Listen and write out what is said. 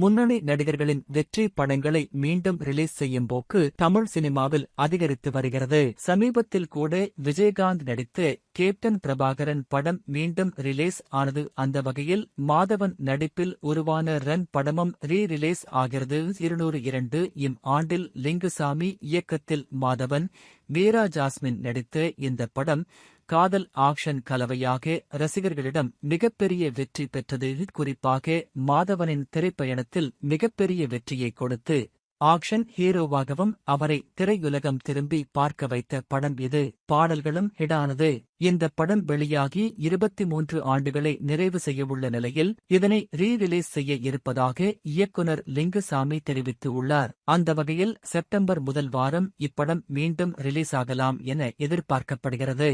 முன்னணி நடிகர்களின் வெற்றி படங்களை மீண்டும் ரிலீஸ் செய்யும் போக்கு தமிழ் சினிமாவில் அதிகரித்து வருகிறது. சமீபத்தில் கூட விஜயகாந்த் நடித்து கேப்டன் பிரபாகரன் படம் மீண்டும் ரிலீஸ் ஆனது அந்த வகையில் மாதவன் நடிப்பில் உருவான ரன் படமும் ரீ ரிலீஸ் ஆகிறது. இருநூறு இரண்டு இம் ஆண்டில் லிங்குசாமி இயக்கத்தில் மாதவன் வீரா ஜாஸ்மின் நடித்த இந்த படம் காதல் ஆக்ஷன் கலவையாக ரசிகர்களிடம் மிகப்பெரிய வெற்றி பெற்றது. குறிப்பாக மாதவனின் திரைப்பயணத்தில் மிகப்பெரிய வெற்றியை கொடுத்து ஆக்ஷன் ஹீரோவாகவும் அவரை திரையுலகம் திரும்பி பார்க்க வைத்த படம் இது பாடல்களும் ஹிடானது. இந்த படம் வெளியாகி இருபத்தி மூன்று ஆண்டுகளை நிறைவு செய்யவுள்ள நிலையில் இதனை ரீ ரிலீஸ் செய்ய இருப்பதாக இயக்குனர் லிங்குசாமி தெரிவித்து உள்ளார். அந்த வகையில் செப்டம்பர் முதல் வாரம் இப்படம் மீண்டும் ரிலீஸ் ஆகலாம் என எதிர்பார்க்கப்படுகிறது.